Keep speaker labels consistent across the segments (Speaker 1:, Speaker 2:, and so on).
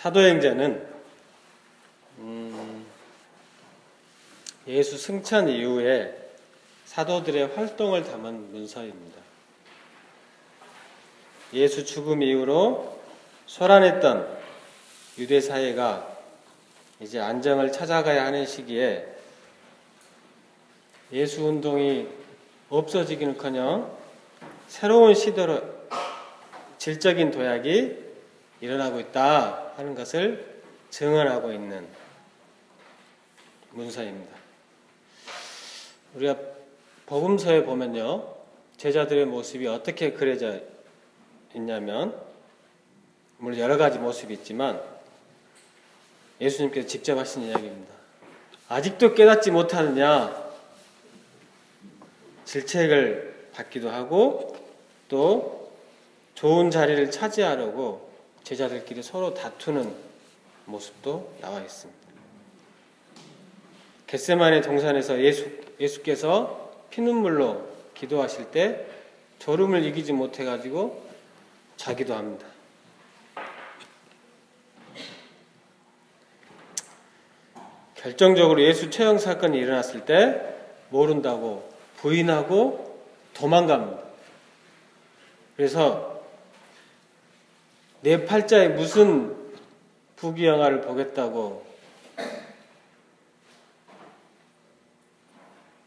Speaker 1: 사도행전은 음, 예수 승천 이후에 사도들의 활동을 담은 문서입니다. 예수 죽음 이후로 소란했던 유대 사회가 이제 안정을 찾아가야 하는 시기에 예수 운동이 없어지기는커녕 새로운 시도로 질적인 도약이 일어나고 있다 하는 것을 증언하고 있는 문서입니다. 우리가 복음서에 보면요, 제자들의 모습이 어떻게 그려져 있냐면, 물론 여러 가지 모습이 있지만, 예수님께서 직접 하신 이야기입니다. 아직도 깨닫지 못하느냐? 질책을 받기도 하고, 또 좋은 자리를 차지하려고 제자들끼리 서로 다투는 모습도 나와 있습니다. 겟세만의 동산에서 예수, 예수께서 피눈물로 기도하실 때 졸음을 이기지 못해가지고 자기도 합니다. 결정적으로 예수 처형 사건이 일어났을 때 모른다고 부인하고 도망갑니다. 그래서 내 팔자에 무슨 부귀 영화를 보겠다고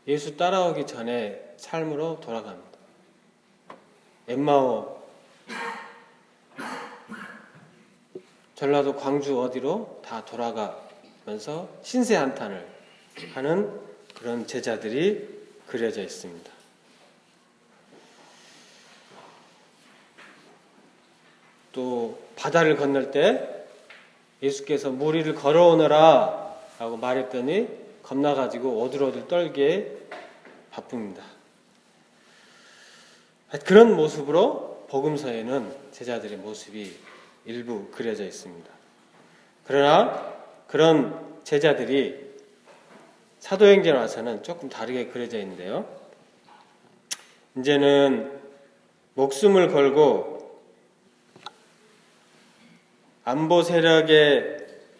Speaker 1: 예수 따라오기 전에 삶으로 돌아갑니다. 엠마오 전라도 광주 어디로 다 돌아가면서 신세 한탄을 하는 그런 제자들이 그려져 있습니다. 또 바다를 건널 때 예수께서 물 위를 걸어오너라 라고 말했더니 겁나가지고 오들오들 떨게 바쁩니다. 그런 모습으로 복음서에는 제자들의 모습이 일부 그려져 있습니다. 그러나 그런 제자들이 사도행전에 와서는 조금 다르게 그려져 있는데요. 이제는 목숨을 걸고 안보 세력의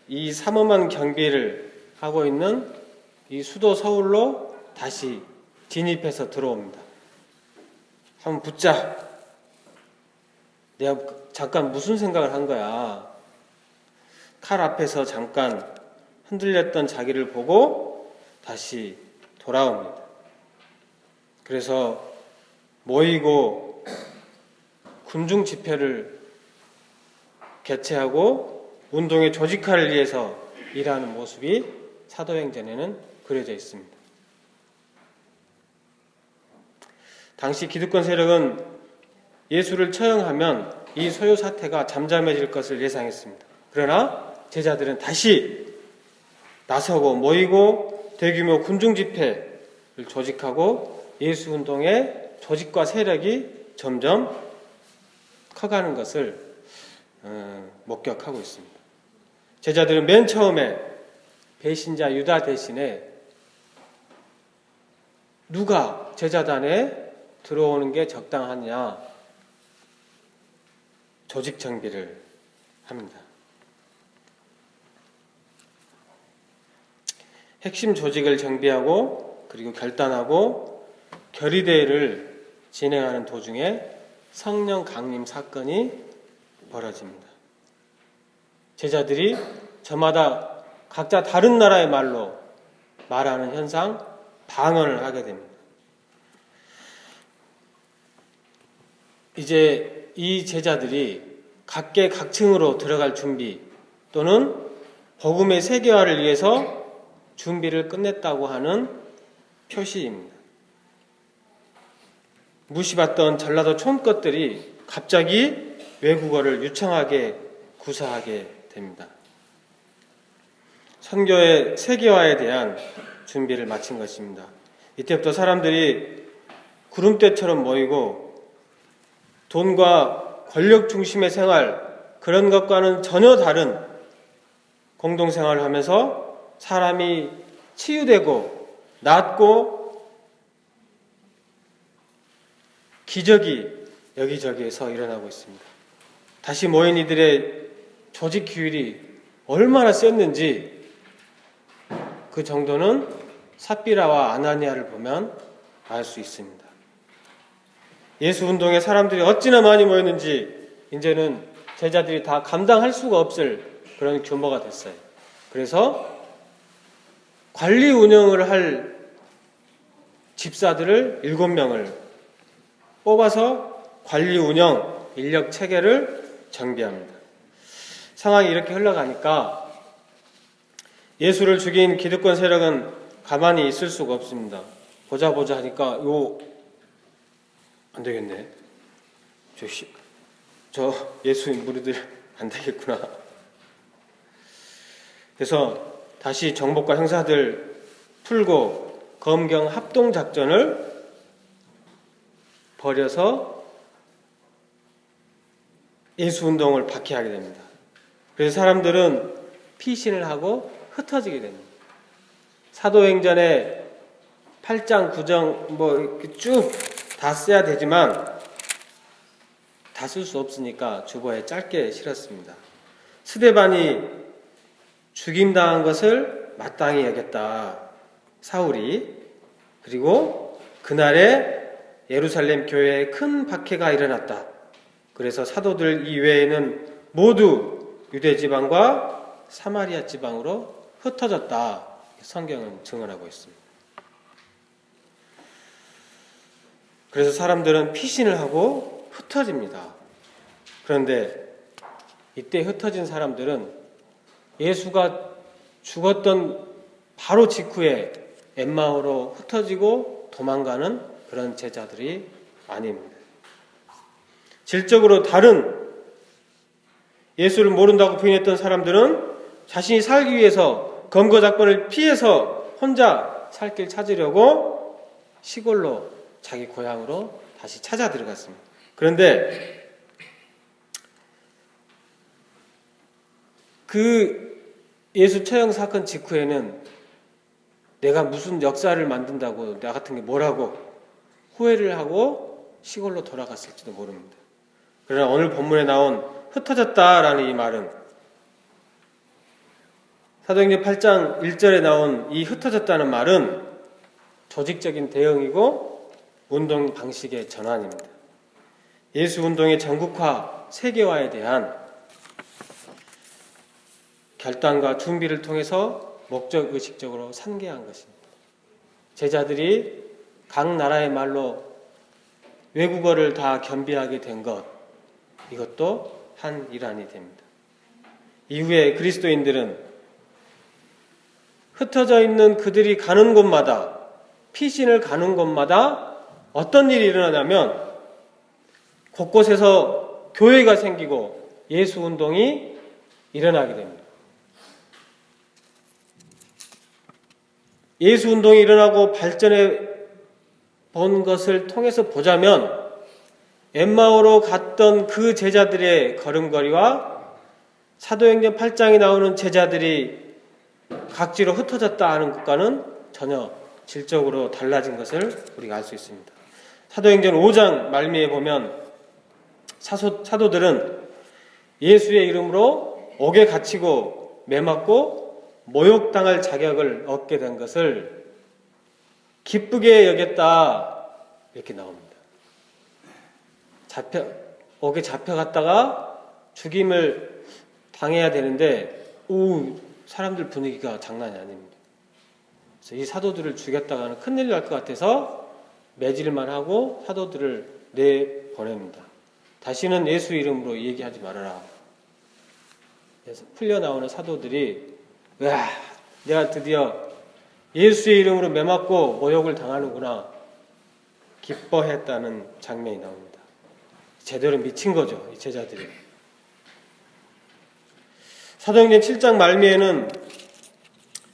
Speaker 1: 이 삼엄한 경비를 하고 있는 이 수도 서울로 다시 진입해서 들어옵니다. 한번 붙자. 내가 잠깐 무슨 생각을 한 거야. 칼 앞에서 잠깐 흔들렸던 자기를 보고 다시 돌아옵니다. 그래서 모이고 군중 집회를 개최하고 운동의 조직화를 위해서 일하는 모습이 사도행전에는 그려져 있습니다. 당시 기득권 세력은 예수를 처형하면 이 소요 사태가 잠잠해질 것을 예상했습니다. 그러나 제자들은 다시 나서고 모이고 대규모 군중 집회를 조직하고 예수 운동의 조직과 세력이 점점 커가는 것을 어, 목격하고 있습니다. 제자들은 맨 처음에 배신자 유다 대신에 누가 제자단에 들어오는 게 적당하냐 조직 정비를 합니다. 핵심 조직을 정비하고 그리고 결단하고 결의대회를 진행하는 도중에 성령 강림 사건이 벌어집니다. 제자들이 저마다 각자 다른 나라의 말로 말하는 현상, 방언을 하게 됩니다. 이제 이 제자들이 각계 각층으로 들어갈 준비 또는 복음의 세계화를 위해서 준비를 끝냈다고 하는 표시입니다. 무시받던 전라도 촌것들이 갑자기 외국어를 유창하게 구사하게 됩니다. 선교의 세계화에 대한 준비를 마친 것입니다. 이때부터 사람들이 구름대처럼 모이고 돈과 권력 중심의 생활, 그런 것과는 전혀 다른 공동생활을 하면서 사람이 치유되고 낫고 기적이 여기저기에서 일어나고 있습니다. 다시 모인 이들의 조직 규율이 얼마나 셌는지 그 정도는 삽비라와 아나니아를 보면 알 수 있습니다. 예수 운동에 사람들이 어찌나 많이 모였는지 이제는 제자들이 다 감당할 수가 없을 그런 규모가 됐어요. 그래서 관리 운영을 할 집사들을 일곱 명을 뽑아서 관리 운영 인력 체계를 정비합니다. 상황이 이렇게 흘러가니까 예수를 죽인 기득권 세력은 가만히 있을 수가 없습니다. 보자 보자 하니까 요 안 되겠네. 저, 시- 저 예수인 무리들 안 되겠구나. 그래서 다시 정복과 형사들 풀고 검경 합동 작전을 벌여서 예수 운동을 박해하게 됩니다. 그래서 사람들은 피신을 하고 흩어지게 됩니다. 사도행전에 8장, 9장 뭐쭉다 써야 되지만 다 쓸 수 없으니까 주보에 짧게 실었습니다. 스데반이 죽임당한 것을 마땅히 여겼다. 사울이 그리고 그날에 예루살렘 교회에 큰 박해가 일어났다. 그래서 사도들 이외에는 모두 유대 지방과 사마리아 지방으로 흩어졌다. 성경은 증언하고 있습니다. 그래서 사람들은 피신을 하고 흩어집니다. 그런데 이때 흩어진 사람들은 예수가 죽었던 바로 직후에 엠마오로 흩어지고 도망가는 그런 제자들이 아닙니다. 질적으로 다른 예수를 모른다고 부인했던 사람들은 자신이 살기 위해서 검거 작전을 피해서 혼자 살 길 찾으려고 시골로 자기 고향으로 다시 찾아 들어갔습니다. 그런데 그 예수 처형 사건 직후에는 내가 무슨 역사를 만든다고 나 같은 게 뭐라고 후회를 하고 시골로 돌아갔을지도 모릅니다. 그러나 오늘 본문에 나온 흩어졌다라는 이 말은 사도행전 8장 1절에 나온 이 흩어졌다는 말은 조직적인 대응이고 운동 방식의 전환입니다. 예수 운동의 전국화, 세계화에 대한 결단과 준비를 통해서 목적 의식적으로 상계한 것입니다. 제자들이 각 나라의 말로 외국어를 다 겸비하게 된 것, 이것도 한 일환이 됩니다. 이후에 그리스도인들은 흩어져 있는 그들이 가는 곳마다, 피신을 가는 곳마다 어떤 일이 일어나냐면 곳곳에서 교회가 생기고 예수 운동이 일어나게 됩니다. 예수 운동이 일어나고 발전해 본 것을 통해서 보자면 엠마오로 갔던 그 제자들의 걸음걸이와 사도행전 8장에 나오는 제자들이 각지로 흩어졌다 하는 것과는 전혀 질적으로 달라진 것을 우리가 알 수 있습니다. 사도행전 5장 말미에 보면 사소, 사도들은 예수의 이름으로 옥에 갇히고 매맞고 모욕당할 자격을 얻게 된 것을 기쁘게 여겼다 이렇게 나옵니다. 잡혀 옥에 잡혀갔다가 죽임을 당해야 되는데 오 사람들 분위기가 장난이 아닙니다. 그래서 이 사도들을 죽였다가는 큰일 날 것 같아서 매질만 하고 사도들을 내 보냅니다. 다시는 예수 이름으로 얘기하지 말아라. 그래서 풀려 나오는 사도들이 와, 내가 드디어 예수의 이름으로 매맞고 모욕을 당하는구나. 기뻐했다는 장면이 나옵니다. 제대로 미친 거죠, 이 제자들이. 사도행전 7장 말미에는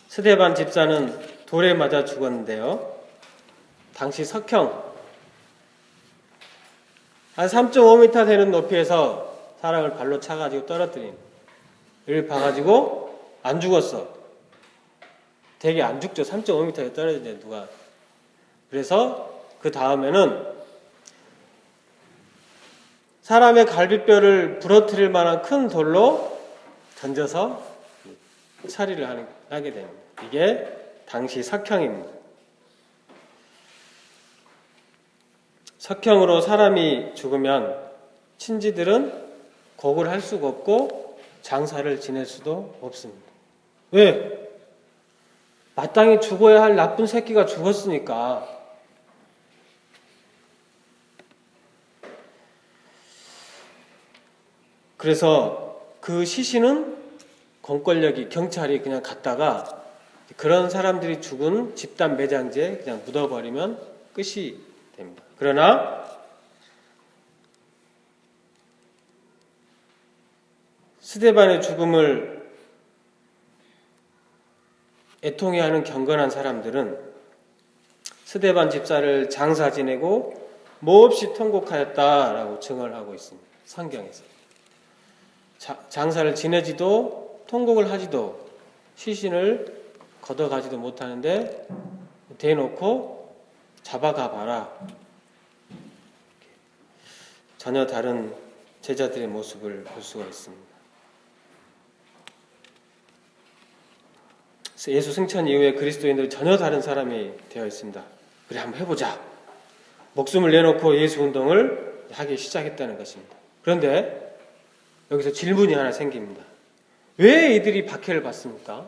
Speaker 1: 스데반 집사는 돌에 맞아 죽었는데요. 당시 석형 한 3.5m 되는 높이에서 사람을 발로 차가지고 떨어뜨린 을 봐가지고 안 죽었어. 되게 안 죽죠. 3.5m에 떨어지는데 누가. 그래서 그 다음에는 사람의 갈비뼈를 부러뜨릴 만한 큰 돌로 던져서 처리를 하게 됩니다. 이게 당시 석형입니다. 석형으로 사람이 죽으면 친지들은 곡을 할 수가 없고 장사를 지낼 수도 없습니다. 왜? 마땅히 죽어야 할 나쁜 새끼가 죽었으니까. 그래서 그 시신은 공권력이 경찰이 그냥 갔다가 그런 사람들이 죽은 집단 매장지에 그냥 묻어버리면 끝이 됩니다. 그러나 스데반의 죽음을 애통해하는 경건한 사람들은 스데반 집사를 장사 지내고 몹시 통곡하였다라고 증언을 하고 있습니다. 성경에서 자- 장사를 지내지도 통곡을 하지도 시신을 걷어가지도 못하는데 대놓고 잡아가 봐라. 전혀 다른 제자들의 모습을 볼 수가 있습니다. 예수 승천 이후에 그리스도인들이 전혀 다른 사람이 되어 있습니다. 그래 한번 해보자. 목숨을 내놓고 예수 운동을 하기 시작했다는 것입니다. 그런데 여기서 질문이 하나 생깁니다. 왜 이들이 박해를 받습니까?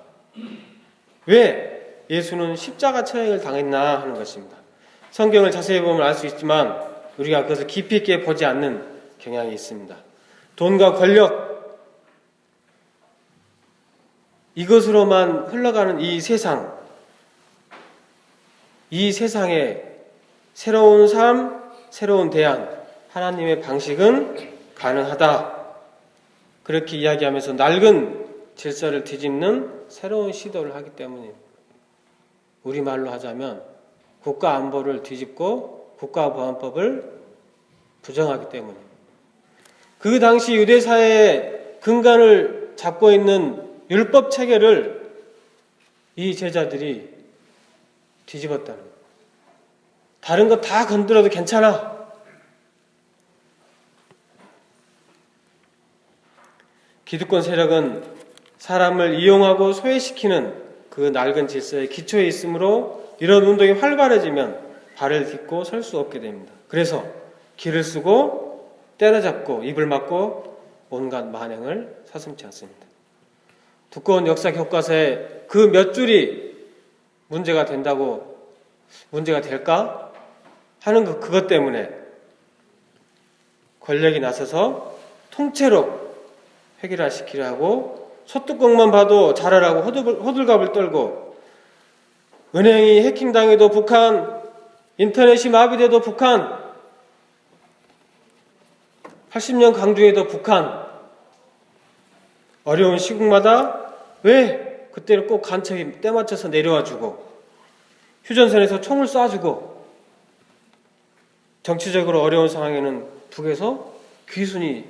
Speaker 1: 왜 예수는 십자가 처형을 당했나 하는 것입니다. 성경을 자세히 보면 알 수 있지만 우리가 그것을 깊이 있게 보지 않는 경향이 있습니다. 돈과 권력, 이것으로만 흘러가는 이 세상, 이 세상에 새로운 삶, 새로운 대안, 하나님의 방식은 가능하다. 그렇게 이야기하면서 낡은 질서를 뒤집는 새로운 시도를 하기 때문입니다. 우리말로 하자면 국가 안보를 뒤집고 국가보안법을 부정하기 때문입니다. 그 당시 유대사회의 근간을 잡고 있는 율법 체계를 이 제자들이 뒤집었다는 거예요. 다른 거 다 건드려도 괜찮아. 기득권 세력은 사람을 이용하고 소외시키는 그 낡은 질서의 기초에 있으므로 이런 운동이 활발해지면 발을 딛고 설 수 없게 됩니다. 그래서 길을 쓰고 때려잡고 입을 막고 온갖 만행을 서슴지 않습니다. 두꺼운 역사 교과서에 그 몇 줄이 문제가 된다고 문제가 될까 하는 그 그것 때문에 권력이 나서서 통째로 해결시키려 하고 소뚜껑만 봐도 잘하라고 호들, 호들갑을 떨고 은행이 해킹당해도 북한 인터넷이 마비돼도 북한 80년 강중에도 북한. 어려운 시국마다 왜 그때는 꼭 간첩이 때 맞춰서 내려와 주고 휴전선에서 총을 쏴주고 정치적으로 어려운 상황에는 북에서 귀순이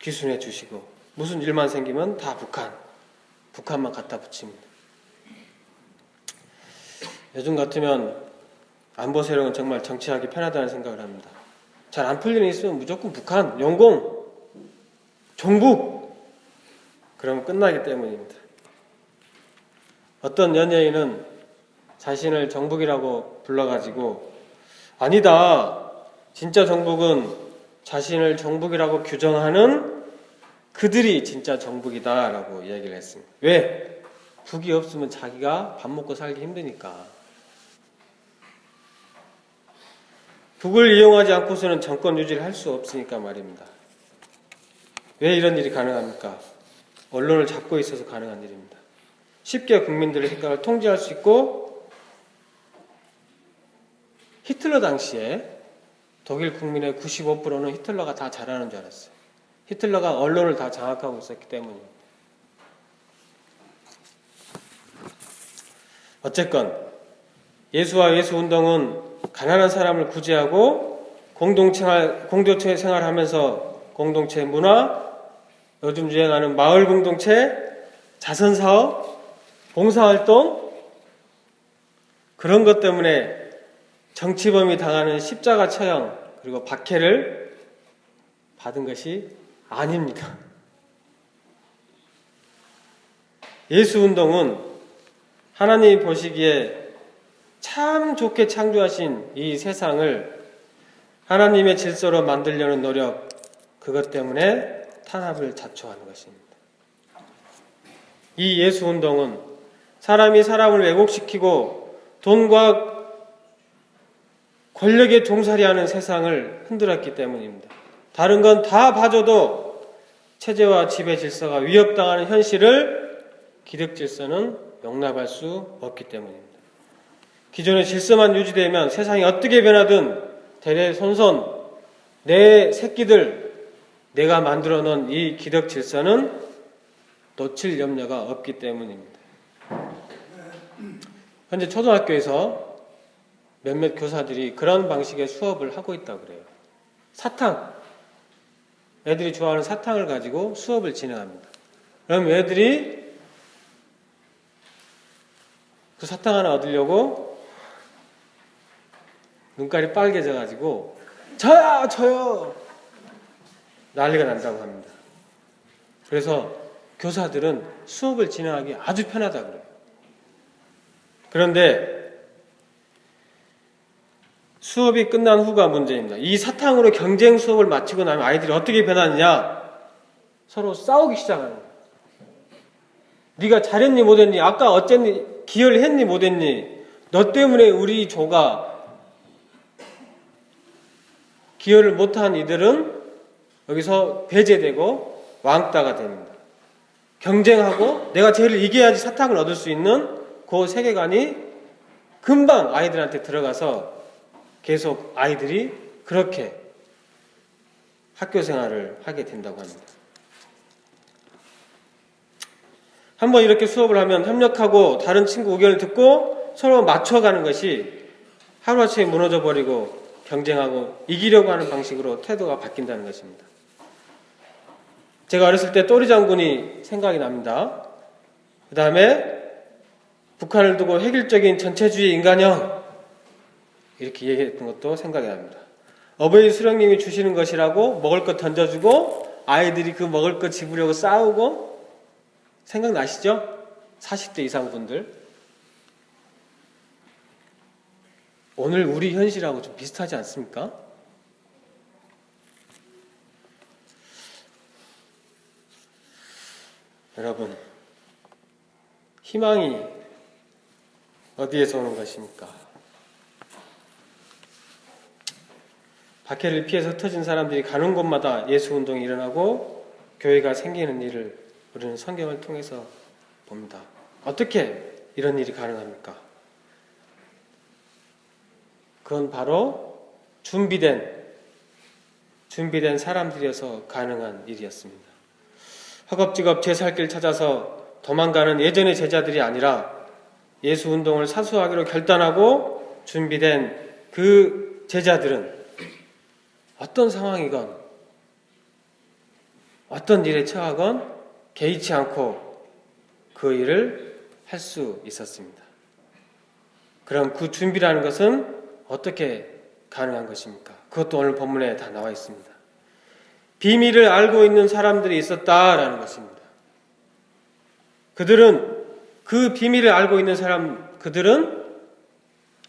Speaker 1: 귀순해 주시고 무슨 일만 생기면 다 북한 북한만 갖다 붙입니다. 요즘 같으면 안보 세력은 정말 정치하기 편하다는 생각을 합니다. 잘 안 풀리는 일 있으면 무조건 북한, 영공, 종북 그러면 끝나기 때문입니다. 어떤 연예인은 자신을 정북이라고 불러가지고 아니다. 진짜 정북은 자신을 정북이라고 규정하는 그들이 진짜 정북이다라고 이야기를 했습니다. 왜? 북이 없으면 자기가 밥 먹고 살기 힘드니까. 북을 이용하지 않고서는 정권 유지를 할 수 없으니까 말입니다. 왜 이런 일이 가능합니까? 언론을 잡고 있어서 가능한 일입니다. 쉽게 국민들의 생각을 통제할 수 있고 히틀러 당시에 독일 국민의 95%는 히틀러가 다 잘하는 줄 알았어요. 히틀러가 언론을 다 장악하고 있었기 때문입니다. 어쨌건 예수와 예수 운동은 가난한 사람을 구제하고 공동체 공동체 생활하면서 공동체 문화, 요즘 유행하는 마을 공동체, 자선 사업, 봉사 활동 그런 것 때문에 정치범이 당하는 십자가 처형 그리고 박해를 받은 것이 아닙니다. 예수 운동은 하나님이 보시기에 참 좋게 창조하신 이 세상을 하나님의 질서로 만들려는 노력, 그것 때문에 탄압을 자초하는 것입니다. 이 예수 운동은 사람이 사람을 왜곡시키고 돈과 권력에 종살이하는 세상을 흔들었기 때문입니다. 다른 건 다 봐줘도 체제와 지배 질서가 위협당하는 현실을 기득 질서는 용납할 수 없기 때문입니다. 기존의 질서만 유지되면 세상이 어떻게 변하든 대대손손 내 새끼들 내가 만들어 놓은 이 기득 질서는 놓칠 염려가 없기 때문입니다. 현재 초등학교에서 몇몇 교사들이 그런 방식의 수업을 하고 있다고 그래요. 사탕. 애들이 좋아하는 사탕을 가지고 수업을 진행합니다. 그럼 애들이 그 사탕 하나 얻으려고 눈깔이 빨개져 가지고 저요 저요 난리가 난다고 합니다. 그래서 교사들은 수업을 진행하기 아주 편하다 그래요. 그런데 수업이 끝난 후가 문제입니다. 이 사탕으로 경쟁 수업을 마치고 나면 아이들이 어떻게 변하느냐? 서로 싸우기 시작하는 거예요. 네가 잘했니 못했니? 아까 어쨌니? 기여를 했니 못했니? 너 때문에 우리 조가 기여를 못한 이들은 여기서 배제되고 왕따가 됩니다. 경쟁하고 내가 제일 이겨야지 사탕을 얻을 수 있는 그 세계관이 금방 아이들한테 들어가서 계속 아이들이 그렇게 학교 생활을 하게 된다고 합니다. 한번 이렇게 수업을 하면 협력하고 다른 친구 의견을 듣고 서로 맞춰가는 것이 하루아침에 무너져 버리고 경쟁하고 이기려고 하는 방식으로 태도가 바뀐다는 것입니다. 제가 어렸을 때 또리 장군이 생각이 납니다. 그 다음에 북한을 두고 획일적인 전체주의 인간형 이렇게 얘기했던 것도 생각이 납니다. 어버이 수령님이 주시는 것이라고 먹을 것 던져주고 아이들이 그 먹을 것 집으려고 싸우고 생각나시죠? 40대 이상 분들. 오늘 우리 현실하고 좀 비슷하지 않습니까? 여러분, 희망이 어디에서 오는 것입니까? 박해를 피해서 흩어진 사람들이 가는 곳마다 예수 운동이 일어나고 교회가 생기는 일을 우리는 성경을 통해서 봅니다. 어떻게 이런 일이 가능합니까? 그건 바로 준비된 준비된 사람들이어서 가능한 일이었습니다. 허겁지겁 제살길 찾아서 도망가는 예전의 제자들이 아니라 예수 운동을 사수하기로 결단하고 준비된 그 제자들은 어떤 상황이건 어떤 일에 처하건 개의치 않고 그 일을 할 수 있었습니다. 그럼 그 준비라는 것은 어떻게 가능한 것입니까? 그것도 오늘 본문에 다 나와 있습니다. 비밀을 알고 있는 사람들이 있었다라는 것입니다. 그들은 그 비밀을 알고 있는 사람, 그들은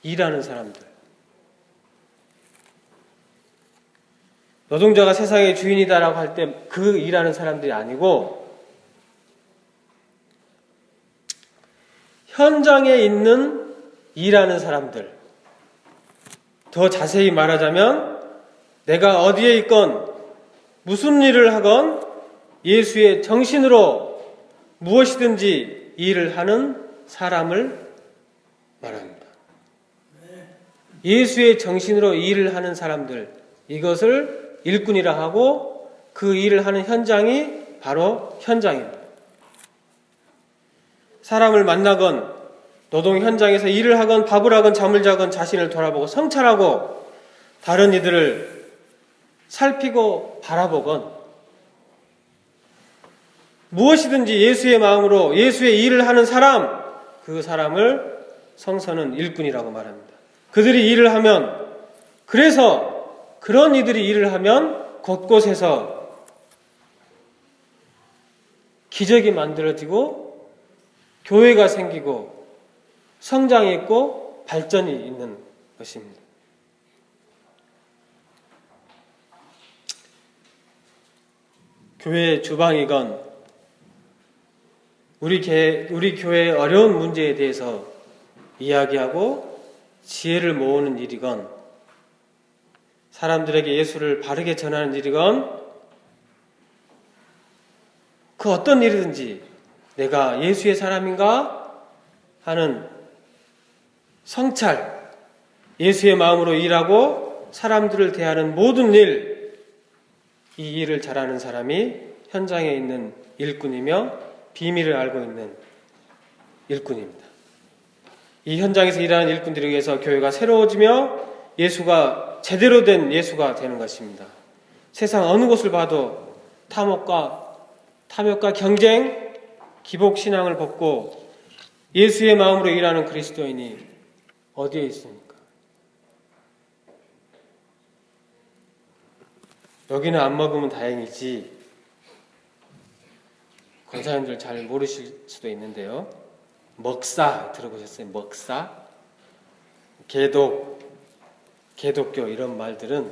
Speaker 1: 일하는 사람들. 노동자가 세상의 주인이다라고 할 때 그 일하는 사람들이 아니고 현장에 있는 일하는 사람들. 더 자세히 말하자면 내가 어디에 있건 무슨 일을 하건 예수의 정신으로 무엇이든지 일을 하는 사람을 말합니다. 예수의 정신으로 일을 하는 사람들, 이것을 일꾼이라 하고 그 일을 하는 현장이 바로 현장입니다. 사람을 만나건 노동 현장에서 일을 하건 밥을 하건 잠을 자건 자신을 돌아보고 성찰하고 다른 이들을 살피고 바라보건 무엇이든지 예수의 마음으로 예수의 일을 하는 사람 그 사람을 성서는 일꾼이라고 말합니다. 그들이 일을 하면 그래서 그런 이들이 일을 하면 곳곳에서 기적이 만들어지고 교회가 생기고 성장이 있고 발전이 있는 것입니다. 교회 주방이건 우리, 개, 우리 교회의 어려운 문제에 대해서 이야기하고 지혜를 모으는 일이건 사람들에게 예수를 바르게 전하는 일이건 그 어떤 일이든지 내가 예수의 사람인가 하는 성찰, 예수의 마음으로 일하고 사람들을 대하는 모든 일, 이 일을 잘하는 사람이 현장에 있는 일꾼이며 비밀을 알고 있는 일꾼입니다. 이 현장에서 일하는 일꾼들에 의해서 교회가 새로워지며 예수가 제대로 된 예수가 되는 것입니다. 세상 어느 곳을 봐도 탐욕과 탐욕과 경쟁, 기복 신앙을 벗고 예수의 마음으로 일하는 그리스도인이 어디에 있습니까? 여기는 안 먹으면 다행이지. 권사님들 잘 모르실 수도 있는데요. 먹사 들어보셨어요? 먹사? 개독, 개독교 이런 말들은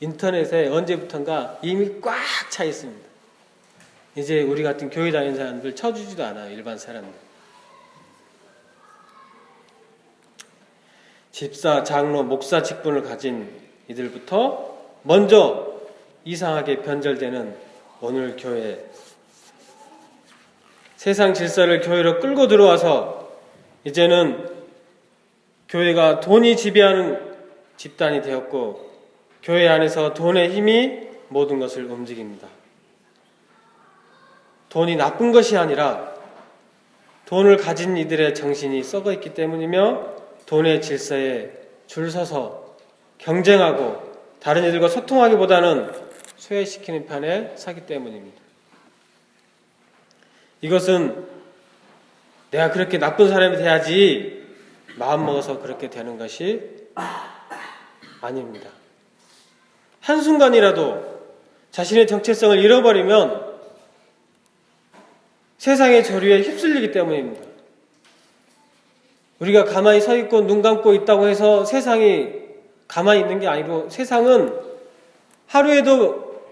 Speaker 1: 인터넷에 언제부턴가 이미 꽉 차 있습니다. 이제 우리 같은 교회 다니는 사람들 쳐주지도 않아요. 일반 사람들. 집사, 장로, 목사 직분을 가진 이들부터 먼저 이상하게 변절되는 오늘 교회 세상 질서를 교회로 끌고 들어와서 이제는 교회가 돈이 지배하는 집단이 되었고 교회 안에서 돈의 힘이 모든 것을 움직입니다. 돈이 나쁜 것이 아니라 돈을 가진 이들의 정신이 썩어 있기 때문이며 돈의 질서에 줄 서서 경쟁하고 다른 이들과 소통하기보다는 소외시키는 편에 서기 때문입니다. 이것은 내가 그렇게 나쁜 사람이 돼야지 마음 먹어서 그렇게 되는 것이 아닙니다. 한순간이라도 자신의 정체성을 잃어버리면 세상의 조류에 휩쓸리기 때문입니다. 우리가 가만히 서 있고 눈 감고 있다고 해서 세상이 가만히 있는 게 아니고 세상은 하루에도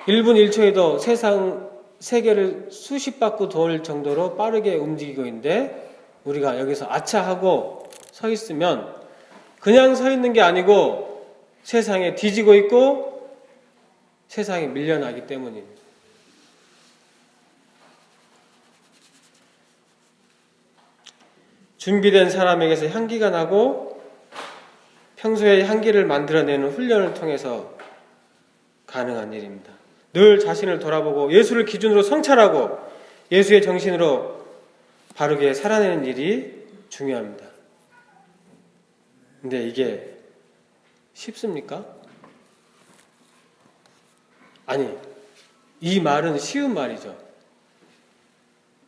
Speaker 1: 1분 1초에도 세상 세계를 수십 바퀴 돌 정도로 빠르게 움직이고 있는데 우리가 여기서 아차 하고 서 있으면 그냥 서 있는 게 아니고 세상에 뒤지고 있고 세상에 밀려나기 때문입니다. 준비된 사람에게서 향기가 나고 평소에 향기를 만들어내는 훈련을 통해서 가능한 일입니다. 늘 자신을 돌아보고 예수를 기준으로 성찰하고 예수의 정신으로 바르게 살아내는 일이 중요합니다. 근데 이게 쉽습니까? 아니, 이 말은 쉬운 말이죠.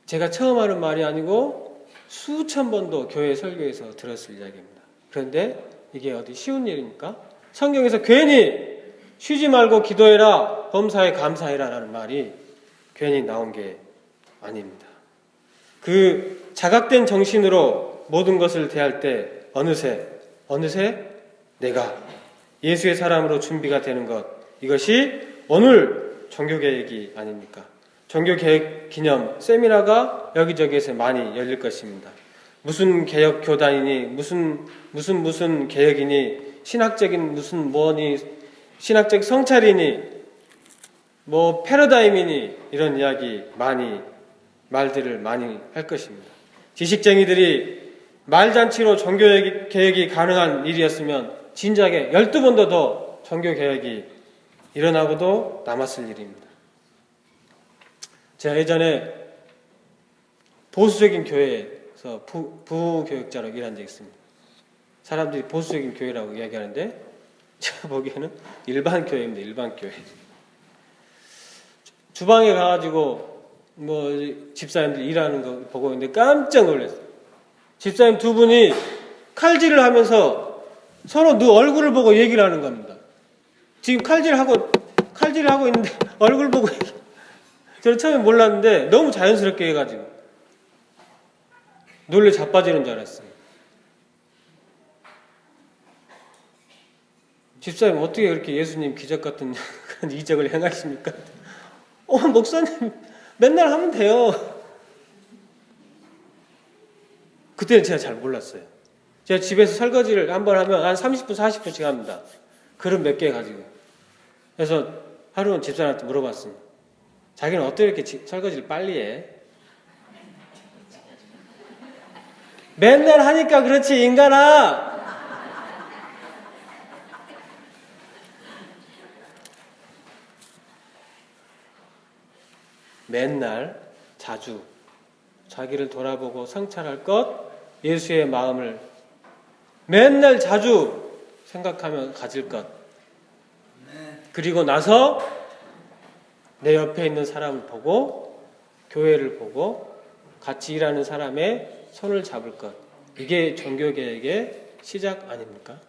Speaker 1: 제가 처음 하는 말이 아니고 수천 번도 교회 설교에서 들었을 이야기입니다. 그런데 이게 어디 쉬운 일입니까? 성경에서 괜히 쉬지 말고 기도해라, 범사에 감사해라 라는 말이 괜히 나온 게 아닙니다. 그 자각된 정신으로 모든 것을 대할 때 어느새, 어느새 내가 예수의 사람으로 준비가 되는 것, 이것이 오늘 종교개혁이 아닙니까? 종교개혁 기념 세미나가 여기저기에서 많이 열릴 것입니다. 무슨 개혁 교단이니, 무슨, 무슨, 무슨 개혁이니, 신학적인 무슨 뭐니, 신학적 성찰이니, 뭐 패러다임이니, 이런 이야기 많이, 말들을 많이 할 것입니다. 지식쟁이들이 말잔치로 종교개혁이 가능한 일이었으면 진작에 12번도 더 종교개혁이 일어나고도 남았을 일입니다. 제가 예전에 보수적인 교회에서 부, 부교육자로 일한 적이 있습니다. 사람들이 보수적인 교회라고 이야기하는데 제가 보기에는 일반 교회입니다. 일반 교회. 주방에 가가지고 뭐 집사님들 일하는 거 보고 있는데 깜짝 놀랐어요. 집사님 두 분이 칼질을 하면서 서로 누 얼굴을 보고 얘기를 하는 겁니다. 지금 칼질하고 칼질을 하고 있는데 얼굴 보고. 저는 처음에 몰랐는데 너무 자연스럽게 해가지고 놀래 자빠지는 줄 알았어요. 집사님 어떻게 그렇게 예수님 기적 같은 이적을 행하십니까? 어 목사님 맨날 하면 돼요. 그때는 제가 잘 몰랐어요. 제가 집에서 설거지를 한 번 하면 한 30분 40분씩 합니다. 그릇 몇 개 가지고. 그래서 하루는 집사람한테 물어봤습니다. 자기는 어떻게 이렇게 지- 설거지를 빨리 해? 맨날 하니까 그렇지 인간아. 맨날 자주 자기를 돌아보고 성찰할 것 예수의 마음을 맨날 자주 생각하며 가질 것 그리고 나서 내 옆에 있는 사람을 보고 교회를 보고 같이 일하는 사람의 손을 잡을 것 이게 종교개혁의 시작 아닙니까?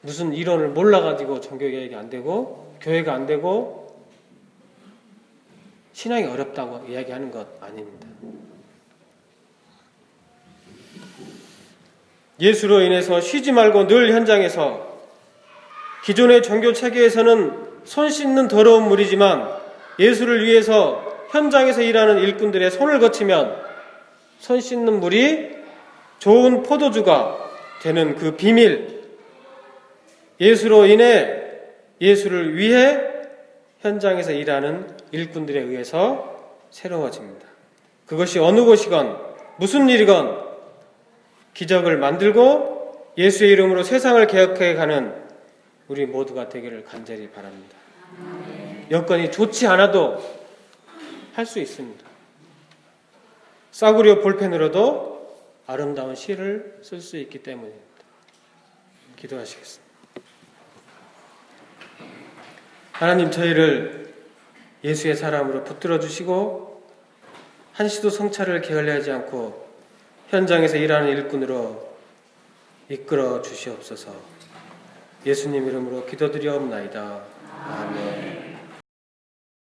Speaker 1: 무슨 이론을 몰라가지고 종교개혁이 안 되고 교회가 안 되고 신앙이 어렵다고 이야기하는 것 아닙니다. 예수로 인해서 쉬지 말고 늘 현장에서 기존의 종교 체계에서는 손 씻는 더러운 물이지만 예수를 위해서 현장에서 일하는 일꾼들의 손을 거치면 손 씻는 물이 좋은 포도주가 되는 그 비밀 예수로 인해 예수를 위해 현장에서 일하는 일꾼들에 의해서 새로워집니다. 그것이 어느 곳이건 무슨 일이건 기적을 만들고 예수의 이름으로 세상을 개혁해 가는 우리 모두가 되기를 간절히 바랍니다. 여건이 좋지 않아도 할 수 있습니다. 싸구려 볼펜으로도 아름다운 시를 쓸 수 있기 때문입니다. 기도하시겠습니다. 하나님 저희를 예수의 사람으로 붙들어 주시고 한시도 성찰을 게을리하지 않고 현장에서 일하는 일꾼으로 이끌어 주시옵소서. 예수님 이름으로 기도드리옵나이다. 아멘.